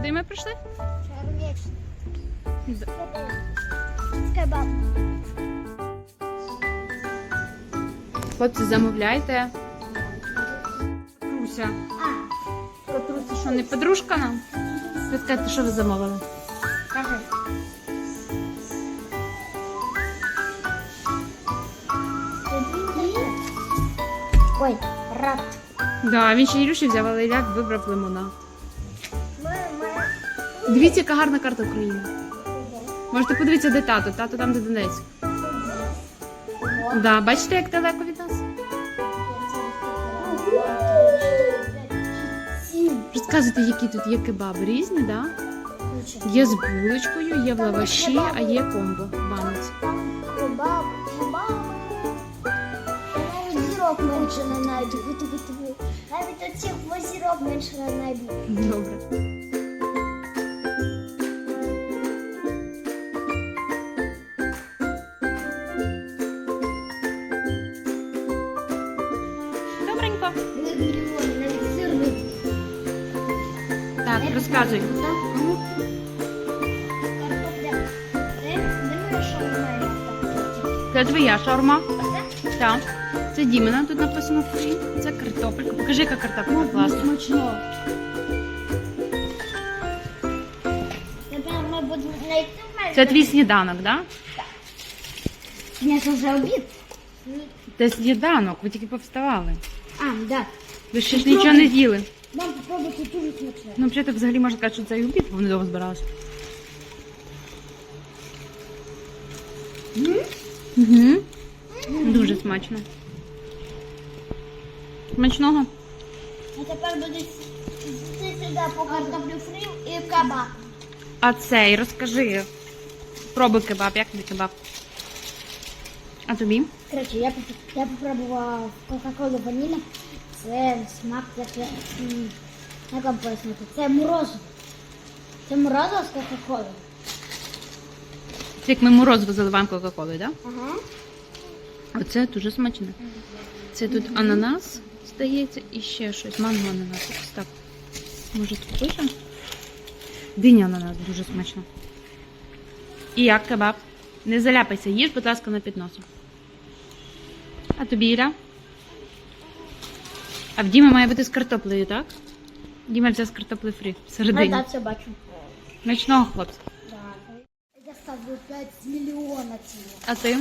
Куди ми прийшли? Черв'ячний. Кебаб. Хлопці, замовляйте. Руся. Це що, не подружка нам? Ви скажете, що ви замовили? кажи. Ой, рад. Да, він ще Ілюші взяв, але Ілля вибрав лимона. Дивіться, яка гарна карта України. Можете подивитися, де тато. Тато там, де Донець. Да, бачите, як далеко від нас? Розказуйте, які тут є кебаби. Різні, да? Є з булочкою, є в лаваші, а є комбо в баноці. Кебаб, кебаб. Навіть зірок менше на небі. Гуди, гуди, гуди. Навіть оцих зірок менше на небі. Добре. Це твоя шаурма. Так. Це Дімена, тут написано фрі. Це картопелька. Покажи, яка картопелька класна. Смачно. Це твій сніданок, так? Да? Ні, це вже обід. Це сніданок, ви тільки повставали. А, да. Ви ще ж нічого не з'їли. Мам, попробуй, це дуже смачно. Ну, взагалі можна сказати, що це і обід, бо вони довго збиралися. Угу. Дуже смачно. Смачного. А тепер буде сюди по картоплю фрі і кабак. А цей, розкажи. Пробуй кебаб, як тобі кебаб? А тобі? Коротше, я, я попробував Кока-Колу ваніля. Це смак як, я- як вам пояснити? Це морозиво. Це морозиво з Кока-Колою. Це як ми морозиво заливаємо кока-колою, так? Да? Ага. Оце дуже смачне. Це тут ананас, здається, і ще щось. Манго ананас. Ось так. Може тут пишемо? Диня ананас, дуже смачно. І як кебаб? Не заляпайся, їж, будь ласка, на підносу. А тобі, Іля? А в Діми має бути з картоплею, так? Діма взяв з картоплею фрі всередині. Я все бачу. Смачного, хлопці. Я ставлю 5 мільйона цього. А ти?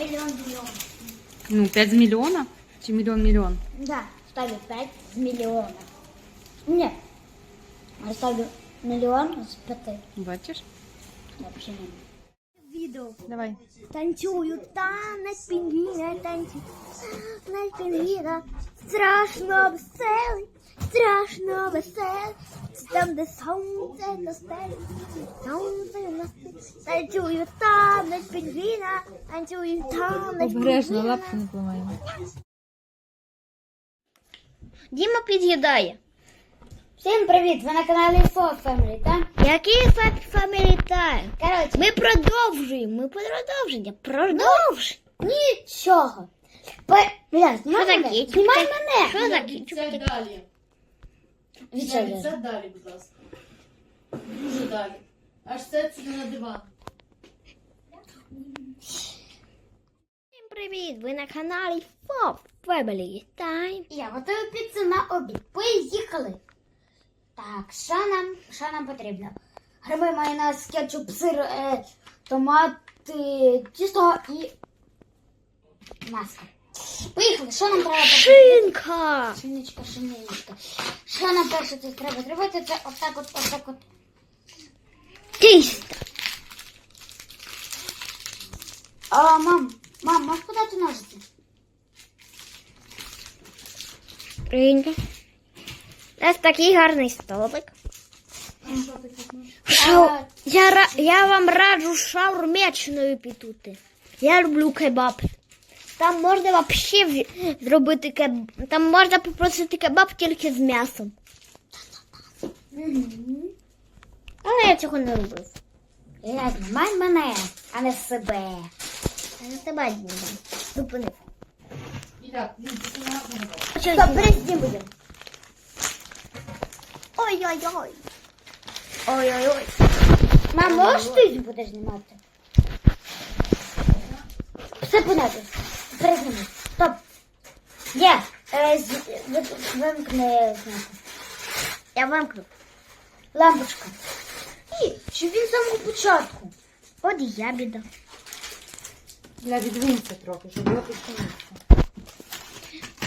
Мільйон мільйон. Ну, 5 з мільйона? Чи мільйон-мільйон? Да, ставлю 5 з мільйона. Ні. Я ставлю мільйон з 5. Бачиш? Вообще Відео. Давай. Танцюю танець пінгвіна, танцюю танець пінгвіна. Страшно веселий, страшно веселий. Там, де сонце на стелі, сонце на стелі. Танцюю танець пінгвіна, танцюю танець пінгвіна. не поламаємо. Діма під'їдає. Всім привіт! Ви на каналі Fo Family, так? Який Fat Family Time? Коротше, ми продовжуємо. Ми продовження. Продовжуємо. Нічого. Пе- Бля, знімай мене. Знімай мене. Що за Це далі. Відчай. Це далі, будь ласка. Дуже далі. Аж це сюди на диван. Всім привіт! Ви на каналі Fo Family Time. Я готую піцу на обід. Поїхали. Так, що нам, що нам потрібно? Гриби, майонез, кетчуп, сир, е, томати, тісто і маска. Поїхали, що нам треба? Шинка! Шиночка, шинечка. Що нам перше тут треба зробити? Це отак от, отак от. Тісто. А, мам, мам, можеш подати ножиці? Прийнято. Ось такий гарний столик. Шау... Я, ра- я вам раджу шаурмячною пітути. Я люблю кебаб. Там можна вообще зробити кебаб. Там можна попросити кебаб тільки з м'ясом. Але я цього не робив. Я знімай мене, а не себе. Я не тебе знімаю. Зупинив. Будемо? Ой, Ой-ой-ой. Ой-ой-ой. Мам, можеш ти будеш знімати? Все понятно. Перезніми. Стоп. Є. Е, Вимкни. Я вимкну. Лампочка. І, чи він з самого початку? От і я біда. Для відвинься трохи, щоб його підтягнути.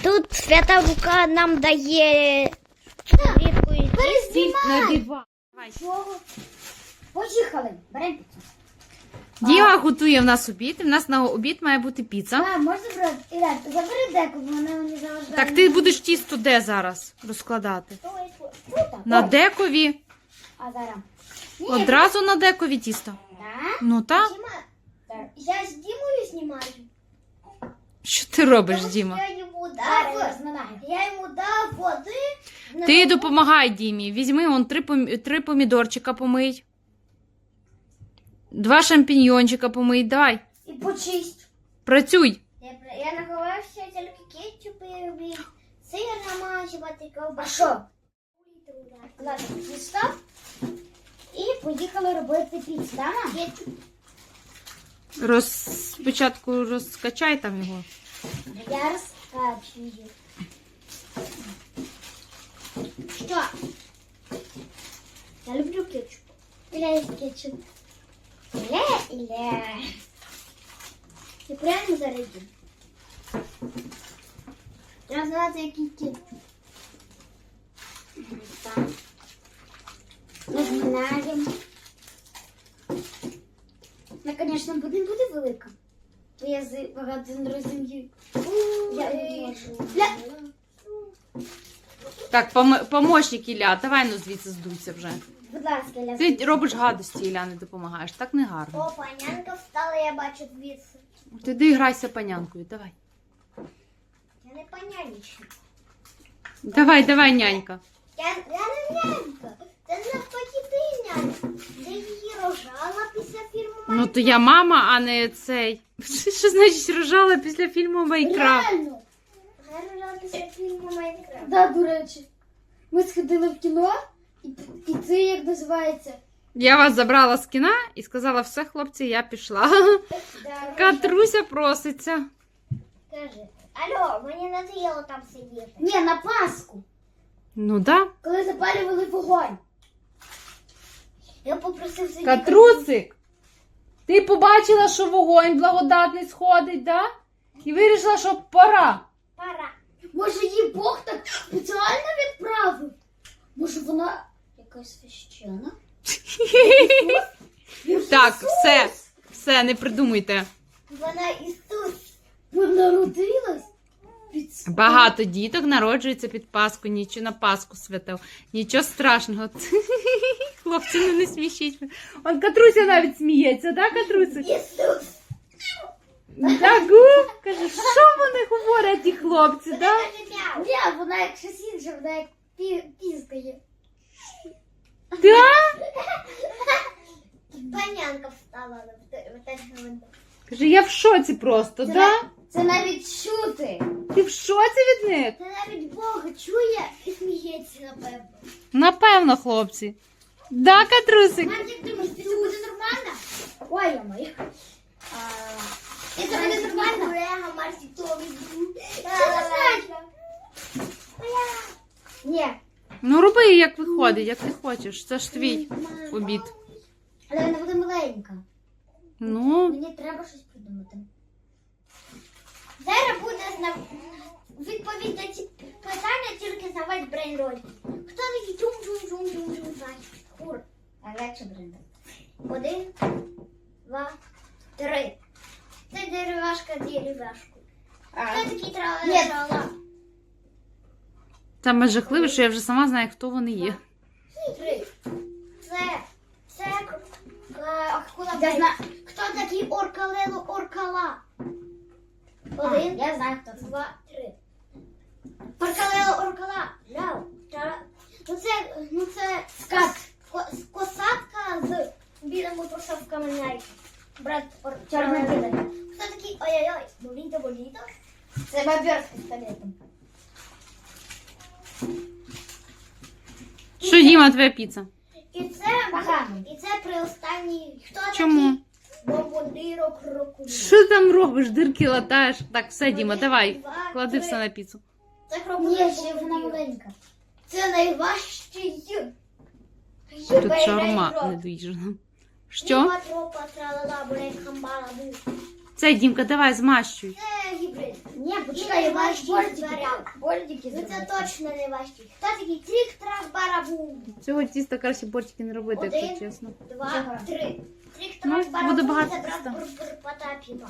Тут свята рука нам дає рідку і диван. Чого? Поїхали. Беремо піцу. Діма готує в нас обід, і в нас на обід має бути піца. А, можна брати? Ірен, забери деку, бо вона мені заважає. Так ти будеш тісто де зараз розкладати? Тут, На декові. А зараз. Ні, Одразу на декові тісто. Так? Ну так. Я з Дімою знімаю. Що ти робиш, Діма? Я йому дав, я йому дав води. Ти допомагай Дімі. Візьми он три, помі- три помідорчика помий. Два шампіньйончика помий. Давай, І почисть. працюй. Я, я наховався тільки кетчуп і люблю сир намачувати ковбасу. А що? Ладно, дістав. І поїхали робити піцу, так? Кетчуп. Роз... Спочатку розкачай там його. Я розкачую. Що? Я люблю кетчуп. Є кетчуп. Іля. Ти правильно зарядив? Треба знати, який кетчуп. Так. Розминаємо. Ну, звісно, не буде велика. Бо я багато не розумію. Я не можу. Так, пом- помощник Ілля, давай ну звідси здуйся вже. Будь ласка, Ля. Ти робиш гадості, Ілля, не допомагаєш. Так не гарно. О, панянка встала, я бачу звідси. Ти йди грайся панянкою, давай. Я не панянічна. Давай, давай, нянька. Я, я не нянька. Це навпаки ти нянька. Ти її рожала після фільму Ну то я мама, а не цей. Що значить рожала після фільму Майнкрафт? Реально. Майнкрафт. Да, до речі. Ми сходили в кіно, і, і це як називається? Я вас забрала з кіна і сказала, все, хлопці, я пішла. Да, Катруся проситься. Скажи. Алло, мені надоело там сидіти. Ні, на Пасху. Ну да. Коли запалювали вогонь. Я попросив сидіти. Катрусик, ти побачила, що вогонь благодатний сходить, да? І вирішила, що пора. Пора. Може, її Бог так спеціально відправив? Може, вона якась священа? Так, все, все, не придумуйте. Вона Ісус. Народилась? Під... Багато діток народжується під Пасху, нічого на Пасху святив. Нічого страшного. Хлопці, ну не смішіть. Он Катруся навіть сміється, да, Катрусик? Ісус. Да, гу. Каже, що вони говорять, ті хлопці, да? Ні, вона як щось інше, вона як пі- піскає. Да? Панянка встала в той момент. Каже, я в шоці просто, Це, да? на- це навіть чути. Ти в шоці від них? Це навіть Бог чує і сміється, напевно. Напевно, хлопці. Да, Катрусик? Мам, як думаєш, це буде нормально? Ой, я моя. Це буде нормально? Ні. Ну роби, як виходить, як ти хочеш. Це ж твій обід. Але вона буде маленька. Ну, Мені треба щось придумати. Зараз буде зна... відповідь на ці питання тільки знавати брейнроль. Хто такий чум чум чум чум чум знає? Кур. А легше брейнроль. Один, два, три. Це деревашка деревашку. Хто такий трала? саме жахливе, що я вже сама знаю, хто вони є. Три. Це. Це. е, кулабей. Хто такий оркалело оркала? Один. я знаю, хто це. Два, три. Оркалело оркала. Ляу. Ну це, ну це скат. Косатка з білими прошовками найки. Брат ор... чорно-білий. Хто такий ой-ой-ой? Боліто, боліто. Це бобер з пістолетом. Що Діма, твоя піца. І це погано. І це при останній. Хто Чому? такий? Крокодил. Що там робиш? Дирки латаєш. Так, все, Діма, давай. Клади все на піцу. Це крокодил. Ні, ще вона маленька. Це найважчий. Тут шаурма не доїжджена. Що? Це, Дімка, давай, змащуй. Це гібрид. Ні, почекай, важчі Бордики. Ну це точно не важчі. Хто такий трік трах барабум? Цього тіста краще бортики не робити, якщо Один. чесно. Два, три. Трік Ну, трак буде барабум багато це брат тіста. Бурбур Потапіма.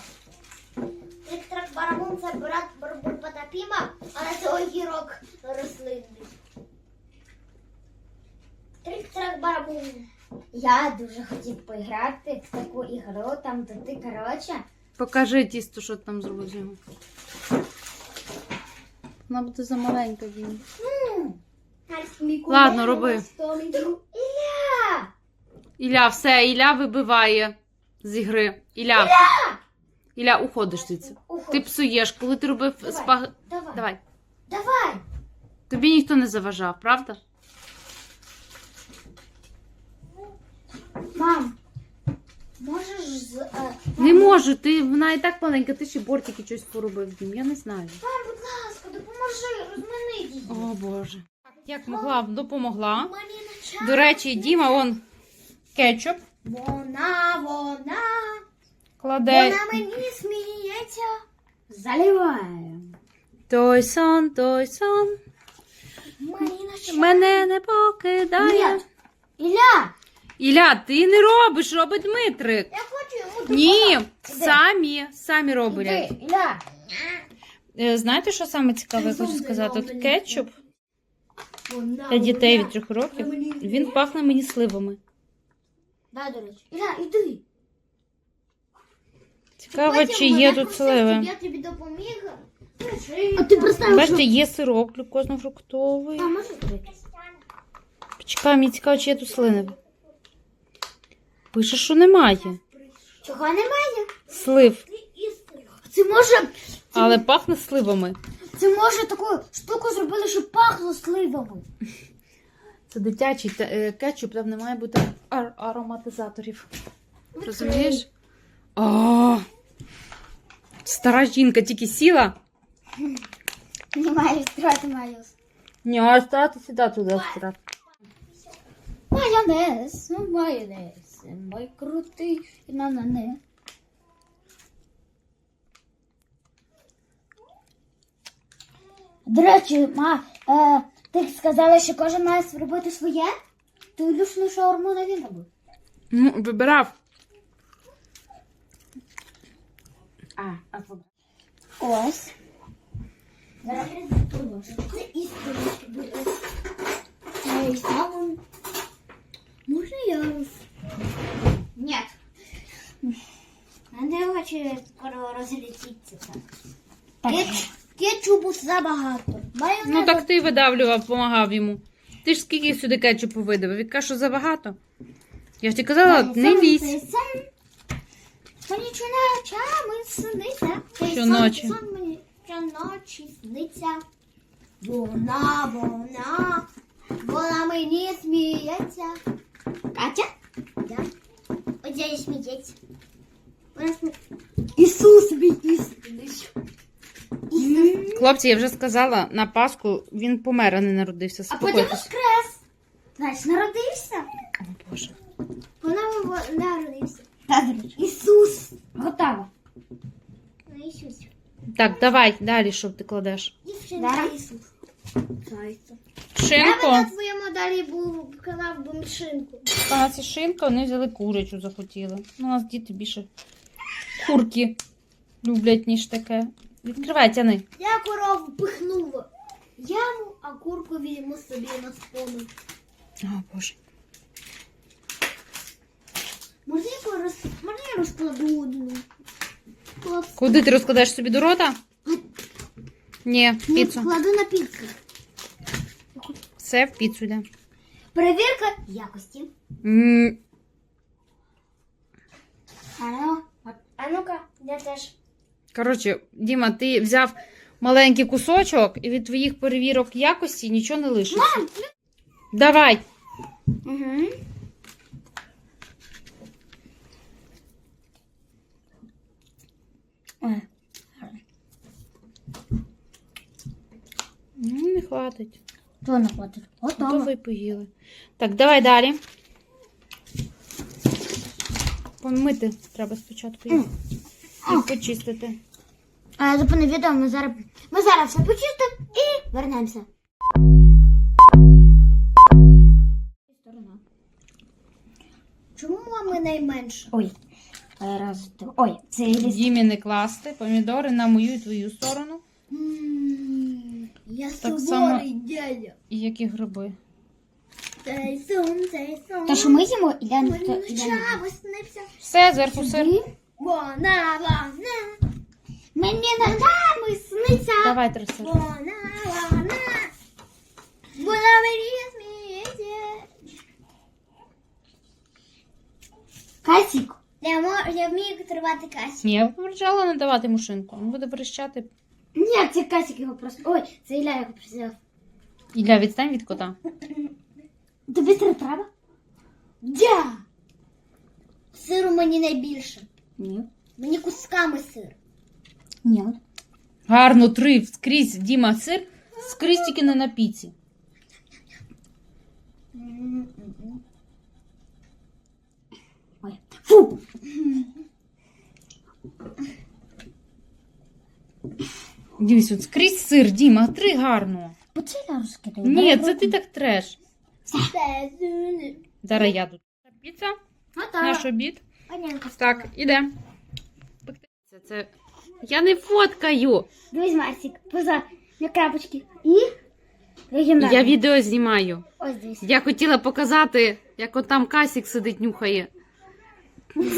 Трік трак барабум це брат Бурбур Потапіма, але це огірок рослинний. Трік трак барабум. Я дуже хотів поіграти в таку ігру, там де ти, коротше, Покажи тісто, що ти там зробив з нього. Вона буде замаленька, Дім. Ладно, роби. Ілля! Ілля, все, Ілля вибиває з ігри. Ілля. Ілля, уходиш звідси. Ти псуєш, коли ти робив Давай. спаг... Давай. Давай. Давай. Тобі ніхто не заважав, правда? Мам, можеш з... е, Не можу, ти вона і так маленька, ти ще бортики щось поробив, Дім. Я не знаю. Мам, будь ласка, допоможи, розмини її. О Боже. Як могла, допомогла. До речі, Діма, он кетчуп Вона, вона, кладе. вона мені сміється. Заливає. Той сон, той сон. Мені на. Мене не покидає. Ілля, Ілля, ти не робиш, робить Дмитрик. я хочу йому Ні, Іди. самі, самі роблять. Іди, Ілля. Е, Знаєте, що саме цікаве, я хочу сказати? От кетчуп для дітей від трьох років, він пахне мені сливами. Да, до речі. Ілля, іди. Цікаво, чи є тут сливи. Я тобі допоміг. А ти Бачите, є сироп глюкозно-фруктовий. А може прийти? Почекай, мені цікаво, чи є тут сливи. Пише, що немає. Чого немає? Слив. Це може, Але пахне сливами. це може таку штуку зробили, щоб пахло сливами. Це дитячий та- е, кетчуп, там не має бути ар- ароматизаторів. Розумієш? О, стара жінка тільки сіла. Не маю стирати майонез. Ні, а стати сюди туди стирати. Майонез, майонез, мой крутий на на не. До речі, ма, е, ти сказала, що кожен має зробити своє? Ти улюшну шаурму не він робив. Ну, вибирав. А, а Ось. Зараз Це істиночки буде. Цей самий. Можна я роз... Ні. Не скоро розлетіться так. Кетч... Кетчупу забагато. Майонезу... Ну так ти видавлював, допомагав йому. Ти ж скільки сюди кетчупу видав? Він каже, що забагато. Я ж тобі казала, не лізь. Мені щоночами сниться. Щоночі сниться. Вона, вона, вона мені сміється. Катя? Да. Ось я сміється. Вона сміється. Ісус мій істинний. Ісус. Хлопці, я вже сказала, на Пасху він помер, а не народився. А потім Спокойтесь. воскрес. Знаєш, народився. О, Боже. Вона народився. Ісус. Готово. Ну, Ісус. Так, давай далі, що ти кладеш. Дівчинка Ісус. Я Шинку. би на твоєму далі був казав би шинку. А це шинка, вони взяли курячу, захотіли. Ну, у нас діти більше курки люблять, ніж таке. Відкривай, тяни. Я корову пихнула. Яму, а курку візьму собі на спомин. О, Боже. Можна я, роз... Можна я розкладу одну? Хлопці. Куди ти розкладаєш собі до рота? Ні, в Ні, піцу. кладу на піцу. Все в піцу йде. Перевірка якості. М, А ну, а ну-ка, я теж. Коротше, Діма, ти взяв маленький кусочок і від твоїх перевірок якості нічого не лишиться. Давай. Угу. Ой, Ну, не хватить. то не хватить. То Готово. ви поїли. Так, давай далі. Помити треба спочатку їх. І почистити. А я зупинив відео, ми зараз, ми зараз все почистимо і вернемося. Чому мами найменше? Ой. Раз, два. Ой, це ліс. Дімі не класти, помідори на мою і твою сторону. Я Так само- дядя. І які гриби. Цей сон, цей сон. То що ми їмо? Іля, Ну, то, виснився. Все, зверху сир. Вона, вона. Мені ногами сниться. Давай три. Вона, вона. Вона мені сміється. Касік. Я, мо- я вмію тривати касік. Ні, я попереджала не давати мушинку. Він буде верещати. Ні, це касік його просто. Ой, це Ілля його призяв. Ілля, відстань від кота. Тобі треба? Да. Сиру мені найбільше. Ні. Мені кусками сир. Ні. Гарно, три скрізь Діма сир, скрізь тільки не на піці. Ой. Фу. Дивись, от скрізь сир, Діма, три гарно. Я розкидаю. Ні, це ти так треш. Зараз я тут. Піца, наш обід. Понятно. Так, іде. Це, це... Я не фоткаю. Дивись, Марсик, поза на крапочки. І легендарний. Я відео знімаю. Ось дивись. Я хотіла показати, як от там Касік сидить, нюхає.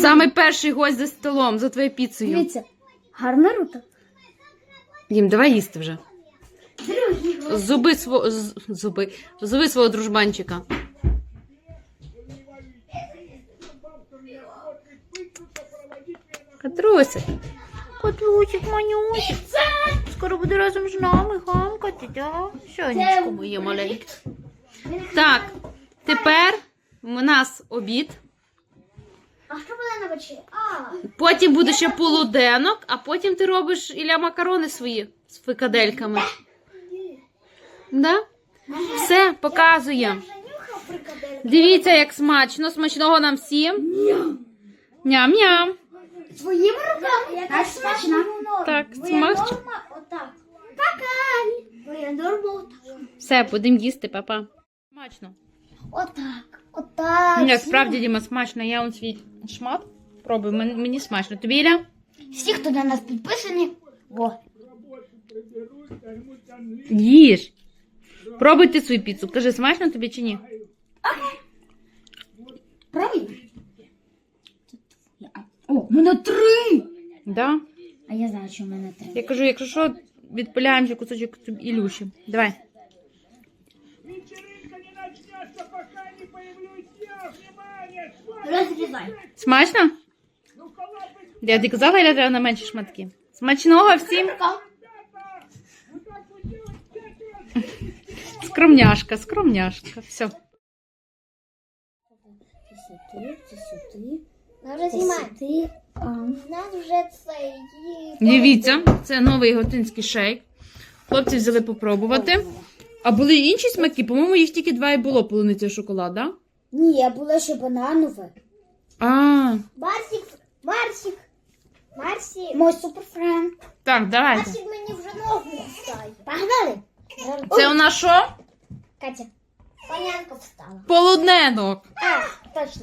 Саме перший гость за столом, за твоєю піцею. Дивіться. Гарна рута. Дім, давай їсти вже. Другий. Зуби свого з- зуби. Зуби свого дружбанчика. Катрусик. Котлучик, манюсик. Скоро буде разом з нами хамкати, да? Сонечко моє маленьке. Так, тепер у нас обід. А що буде на вечері? Потім буде ще полуденок, а потім ти робиш Ілля макарони свої з фрикадельками. Да? Все, показуємо. прикадель. Дивіться, як смачно. Смачного нам всім. Ням-ням. Своїми руками. Так смачно. Так, смачно. норма отак. Пока. Твоя норма отак. Все, будемо їсти, папа. Смачно. Отак. Отак. Ні, справді, Діма, смачно. Я он свій шмат пробую. Мені, мені смачно. Тобі Ілля? Всі, хто на нас підписані. О. Їж. Пробуй ти свою піцу. Кажи, смачно тобі чи ні? Правильно? О, у мене три! Да? А я знаю, що в мене три. Я кажу, якщо що, відпиляємо ще кусочок Ілюші. Давай. Розрізай. Смачно? Я тобі казала, Іля, треба на менші шматки. Смачного всім. Скромняшка, скромняшка. Все. 53, 53, Ну, Дивіться, це новий готинський шейк. Хлопці взяли попробувати. А були інші смаки, по-моєму, їх тільки два і було полуниця шоколада. Ні, я була ще бананове. А, Барсик, Барсик, Марсик. Мой суперфренд. так, давайте. Барсик мені вже ногу встає. Погнали. Це у нас що? Катя, панянка встала. Полудненок. А, точно.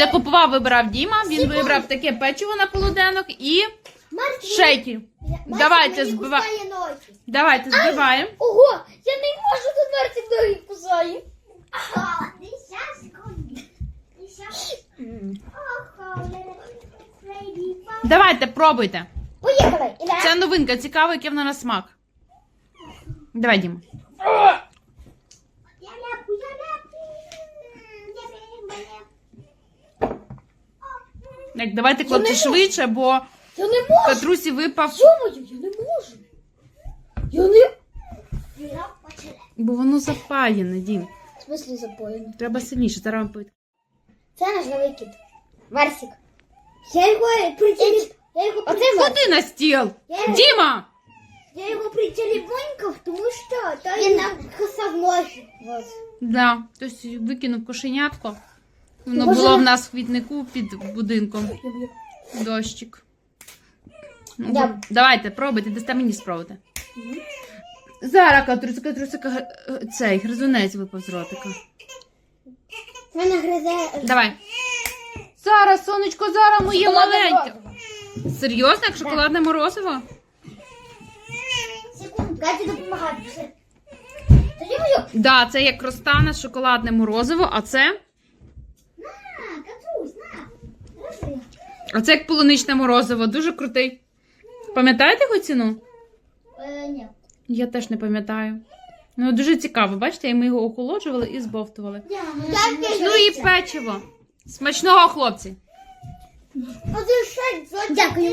Це купував, вибрав Діма. Він вибрав таке печиво на полуденок і Марсик, шейки. Давайте мені збива... кусає ноги. Давайте збиваємо. Ого, я не можу тут Марсик ноги кусає. Давайте, пробуйте. Поїхали. Іля. Це новинка, цікаво, яке вона на смак. Давай, Діма. Я ляпу, я ляпу. Я ляпу, я Так, давайте, хлопці, швидше, бо Я не можу. Петрусі випав, Думаю, я не можу. Я не... ляпу. бо воно запаяне, Дім. смислі запоєно? Треба сильніше, зараз вам повід. Це наш новий кіт. Варсик. Я його притілі... Я його притілі... Ходи на стіл! Я його, Діма! я його притілівонькав, тому що то він нам кусав ножі. Вот. Да, хтось викинув кошенятко. Воно Боже, було в нас в квітнику під будинком. Дощик. Ну, бо- Давайте, пробуйте, дасте мені спробувати. Зараз, катрусика, трусика, цей гризунець випав з ротика. Вона гризе... Давай. Зараз, сонечко, зараз моє маленьке. Серйозно, як шоколадне морозиво? Секунду, Катя допомагає. Все. Тоді мою. Да, це як розтане шоколадне морозиво, а це. На, Катрусь, на. Держи. А це як полуничне морозиво, дуже крутий. Пам'ятаєте його ціну? Е, ні. Я теж не пам'ятаю. Ну, дуже цікаво, бачите, і ми його охолоджували і збовтували. Ну і печиво. Смачного, хлопці. Дякую.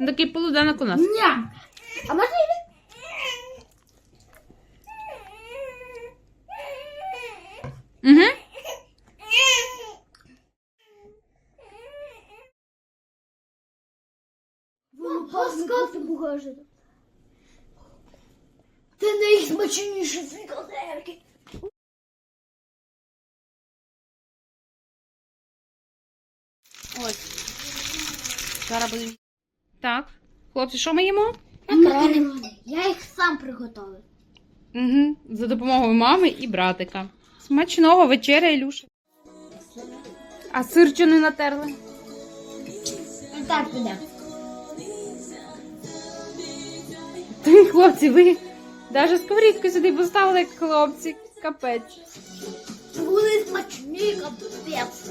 Ну, Такий полуденок у нас. Ня. А можна йти? Угу. Ласкавте погоже. Це найсмачніше фрикадельки. Ось. Зараз будемо. Так. Хлопці, що ми їмо? Макарони. Я їх сам приготував. Угу. За допомогою мами і братика. Смачного вечеря, Ілюша. А сир чи не натерли? Ну так піде. Хлопці, ви навіть сковорідку сюди поставили, хлопці. Капець. Були смачні, капець.